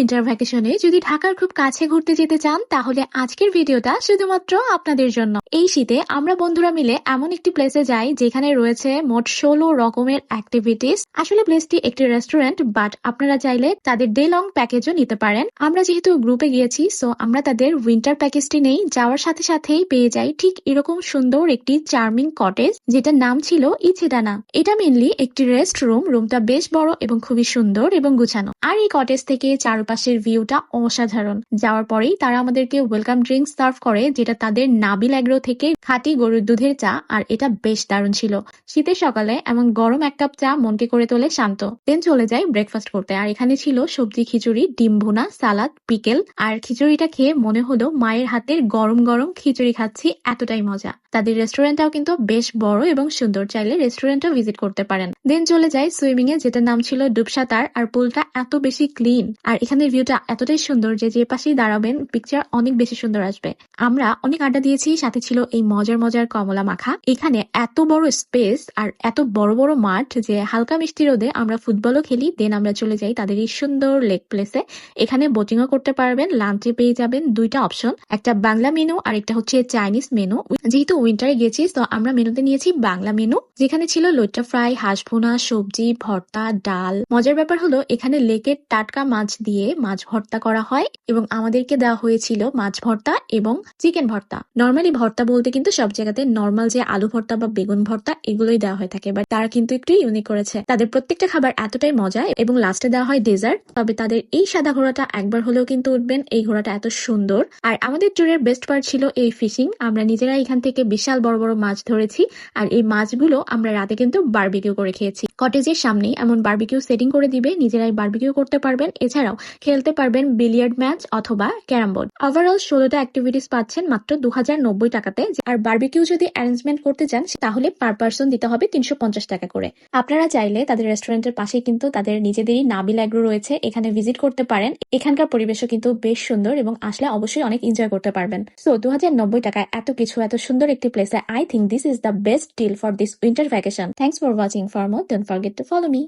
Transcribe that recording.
Winter ভ্যাকেশনে যদি ঢাকার খুব কাছে ঘুরতে যেতে চান, তাহলে আজকের ভিডিওটা শুধুমাত্র আপনাদের জন্য। এই শীতে আমরা বন্ধুরা মিলে এমন একটি প্লেসে যাই, যেখানে রয়েছে মোট ষোলো রকমের অ্যাক্টিভিটিস আসলে প্লেসটি একটি রেস্টুরেন্ট বাট আপনারা চাইলে তাদের ডে লং প্যাকেজও নিতে পারেন। আমরা যেহেতু গ্রুপে গিয়েছি সো আমরা তাদের উইন্টার প্যাকেজটি নেই। যাওয়ার সাথে সাথেই পেয়ে যাই ঠিক এরকম সুন্দর একটি চার্মিং কটেজ যেটার নাম ছিল ইছেডানা এটা মেনলি একটি রেস্ট রুম রুমটা বেশ বড় এবং খুবই সুন্দর এবং গুছানো। আর এই কটেজ থেকে চারপাশের ভিউটা অসাধারণ। যাওয়ার পরেই তারা আমাদেরকে ওয়েলকাম ড্রিঙ্কস সার্ভ করে, যেটা তাদের নাবিল অ্যাগ্রো থেকে খাঁটি গরুর দুধের চা, আর এটা বেশ দারুণ ছিল। শীতের সকালে এমন গরম এক কাপ চা মনকে করে তোলে শান্ত। দেন চলে যাই ব্রেকফাস্ট করতে। আর এখানে ছিল সবজি, খিচুড়ি, ডিম ভুনা, সালাদ, পিকেল। আর খিচুড়িটা খেয়ে মনে হলো মায়ের হাতের গরম গরম খিচুড়ি খাচ্ছি, এতটাই মজা। তাদের রেস্টুরেন্টটাও কিন্তু বেশ বড় এবং সুন্দর। চাইলে রেস্টুরেন্টও ভিজিট করতে পারেন। দেন চলে যাই সুইমিং এ, যেটার নাম ছিল ডুবসাঁতার আর পুলটা এত বেশি ক্লিন আর এখানের ভিউটা এতটাই সুন্দর যে যে পাশেই দাঁড়াবেন পিকচার অনেক বেশি সুন্দর আসবে। আমরা অনেক আড্ডা দিয়েছি, সাথে ছিল এই মজার মজার কমলা মাখা। এখানে এত বড় স্পেস আর এত বড় বড় মাঠ যে হালকা মিষ্টি রোদে আমরা ফুটবলও খেলি দেন আমরা চলে যাই তাদের এই সুন্দর লেক প্লেসে এখানে বোটিংও করতে পারবেন লাঞ্চে পেয়ে যাবেন দুইটা অপশন একটা বাংলা মেনু আর একটা হচ্ছে চাইনিজ মেনু যেহেতু উইন্টারে গেছি তো আমরা মেনুতে নিয়েছি বাংলা মেনু যেখানে ছিল লইট্টা ফ্রাই হাঁস ভুনা সবজি, ভর্তা, ডাল। মজার ব্যাপার হলো, এখানে লেকের টাটকা মাছ দিয়ে মাছ ভর্তা করা হয় এবং আমাদেরকে দেওয়া হয়েছিল মাছ ভর্তা এবং চিকেন ভর্তা। নর্মালি ভর্তা বলতে কিন্তু সব জায়গাতে নর্মাল যে আলু ভর্তা বা বেগুন ভর্তা এগুলোই দেওয়া হয়ে থাকে। বাট তারা কিন্তু একটু ইউনিক করেছে। তাদের প্রত্যেকটা খাবার এতটাই মজা এবং লাস্টে দেওয়া হয় ডেজার্ট তবে তাদের এই সাদা ঘোড়াটা একবার হলেও কিন্তু উঠবেন। এই ঘোড়াটা এত সুন্দর। আর আমাদের ট্যুরের বেস্ট পার্ট ছিল এই ফিশিং আমরা নিজেরা এখান থেকে বিশাল বড় বড় মাছ ধরেছি আর এই মাছগুলো আমরা রাতে কিন্তু বার্বিকিউ করে খেয়েছি। কটেজের সামনেই এমন বারবিকিউ সেটিং করে দিবে, নিজেরাই বারবিকিউ করতে পারবেন। এছাড়াও খেলতে পারবেন বিলিয়ার্ড ম্যাচ অথবা ক্যারাম বোর্ড। ওভারঅল ষোলোটা অ্যাক্টিভিটিস পাচ্ছেন মাত্র দু হাজার নব্বই টাকাতে। আর বারবিকিউ যদি অ্যারেঞ্জমেন্ট করতে চান, তাহলে পার পার্সন দিতে হবে তিনশো পঞ্চাশ টাকা করে। আপনারা চাইলে তাদের রেস্টুরেন্টের পাশে কিন্তু তাদের নিজেদেরই নাবিল অ্যাগ্রো রয়েছে, এখানে ভিজিট করতে পারেন। এখানকার পরিবেশও কিন্তু বেশ সুন্দর এবং আসলে অবশ্যই অনেক এনজয় করতে পারবেন। সো দু হাজার নব্বই টাকায় এত কিছু, এত সুন্দর একটি প্লেসে I think this is the best deal for this winter vacation thanks for watching for more don't forget to follow me